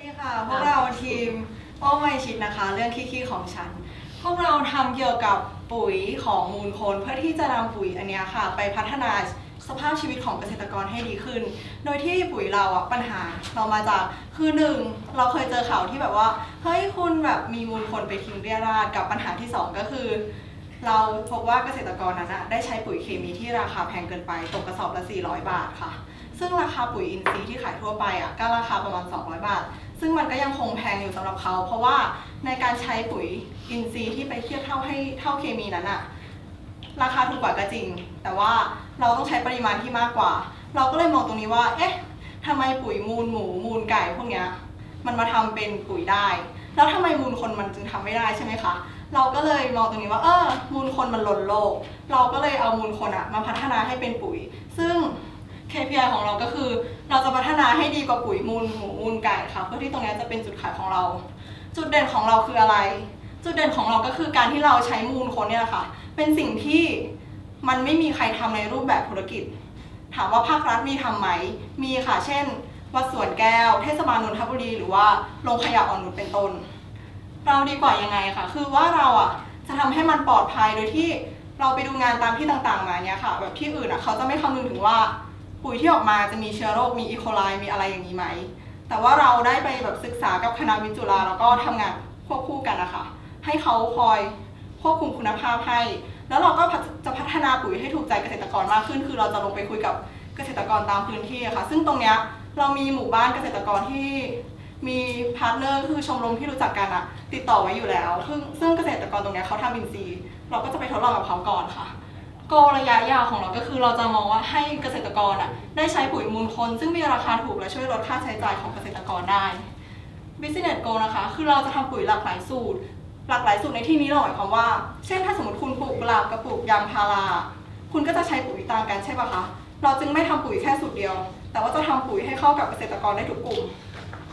ดีค่ะพวกเราทีมโอ้ไม่ชิดนะคะ เรื่องขี้ๆของฉัน พวกเราทำเกี่ยวกับปุ๋ยของมูลคนเพื่อที่จะนำปุ๋ยอันเนี้ยค่ะ ไปพัฒนาสภาพชีวิตของเกษตรกรให้ดีขึ้น โดยที่ปุ๋ยเราอะปัญหาเรามาจากคือหนึ่งเราเคยเจอข่าวที่แบบว่าเฮ้ยคุณแบบมีมูลคนไปทิ้งเรียราดกับปัญหาที่สองก็คือ เราพบว่าเกษตรกรนั้นอะได้ใช้ปุ๋ยเคมีที่ราคาแพงเกินไปตกกระสอบละ 400 บาทค่ะ ซึ่งราคาปุ๋ยอินทรีย์ที่ขายทั่วไปอะก็ราคาประมาณ 200 บาท ซึ่งมันก็ยังคงแพงอยู่สำหรับเขา เพราะว่าในการใช้ปุ๋ยอินทรีย์ที่ไปเทียบเท่าให้เท่าเคมีนั้นอะราคาถูกกว่าก็จริง แต่ว่าเราต้องใช้ปริมาณที่มากกว่า เราก็เลยมองตรงนี้ว่า เอ๊ะทำไมปุ๋ยมูลหมูมูลไก่พวกเนี้ยมันมาทำเป็นปุ๋ยได้ แล้วทำไมมูลคนมันจึงทำไม่ได้ใช่ไหมคะ เราก็เลยมองตรงนี้ว่าเออมูลคนมันล้นโลก เราก็เลยเอามูลคนอะมาพัฒนาให้เป็นปุ๋ย ซึ่ง KPI ของเราก็คือ เราจะพัฒนาให้ดีกว่าปุ๋ยมูลหมูมูลไก่ค่ะเพื่อที่ตรงนี้จะเป็นจุดขายของเรา จุดเด่นของเราคืออะไร จุดเด่นของเราก็คือการที่เราใช้มูลคนเนี่ยแหละค่ะ เป็นสิ่งที่มันไม่มีใครทำในรูปแบบธุรกิจ ถามว่าภาครัฐมีทำไหม มีค่ะ เช่น วัดสวนแก้ว เทศบาลนนทบุรี หรือว่าโรงขยะอ่อนนุชเป็นต้น เราดีกว่ายังไงคะคือว่าเราอะจะทำให้มันปลอดภัยโดยที่เราไปดูงานตามที่ต่างๆมาเนี่ยค่ะ แบบที่อื่นอะเขาจะไม่คำนึงถึงว่าปุ๋ยที่ออกมาจะมีเชื้อโรคมีอีโคไลมีอะไรอย่างนี้ไหมแต่ว่าเราได้ไปแบบศึกษากับคณะวิจุฬาแล้วก็ทำงานควบคู่กันนะคะให้เขาคอยควบคุมคุณภาพให้ แล้วเราก็จะพัฒนาปุ๋ยให้ถูกใจเกษตรกรมากขึ้น คือเราจะลงไปคุยกับเกษตรกรตามพื้นที่อะค่ะ ซึ่งตรงเนี้ยเรามีหมู่บ้านเกษตรกรที่ มีพาร์ทเนอร์คือชมรมที่รู้จักกันอะติดต่อไว้อยู่แล้ว ซึ่งซึ่งเกษตรกรตรงเนี้ยเขาทำอินทรีย์เราก็จะไปทดลองกับเขาก่อนค่ะโกระยะยาวของเราก็คือเราจะมองว่าให้เกษตรกรอะได้ใช้ปุ๋ยมูลคน ซึ่งมีราคาถูกและช่วยลดค่าใช้จ่ายของเกษตรกรได้ Business goal นะคะ คือเราจะทำปุ๋ยหลากหลายสูตร หลากหลายสูตรในที่นี้เราหมายความว่า เช่นถ้าสมมติคุณปลูกกุหลาบกับปลูกยางพาราคุณก็จะใช้ปุ๋ยต่างกันใช่ปะคะเราจึงไม่ทำปุ๋ยแค่สูตรเดียว แต่ว่าจะทำปุ๋ยให้เข้ากับเกษตรกรได้ทุกกลุ่ม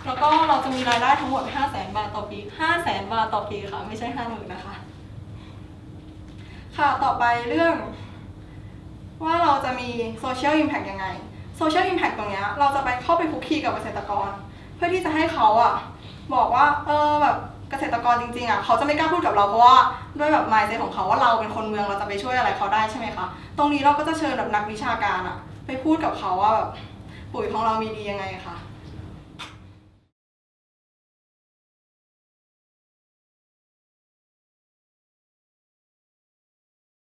แล้วก็เราจะมีรายได้ทั้งหมด 5 0 0 0 0 0 บาทต่อปี 5 0 0 0 0 0 บาทต่อปีค่ะ ไม่ใช่5 0,000นะคะ ค่ะ ต่อไปเรื่อง ว่าเราจะมีโซเชียลอิมแพ t ยังไงโซเชียลอิมแพ t ตรงเนี้ยเราจะไปเข้าไปคุกคีกับเกษตรกร เพื่อที่จะให้เขาอะบอกว่า เออแบบเกษตรกรจริงๆอะเขาจะไม่กล้าพูดกับเราเพราะว่าด้วยแบบ mindset ของเขาว่าเราเป็นคนเมืองเราจะไปช่วยอะไรเขาได้ใช่ไหมคะ ตรงนี้เราก็จะเชิญแบบนักวิชาการอะไปพูดกับเขาว่าแบบปุ๋ยของเรามีดียังไงคะ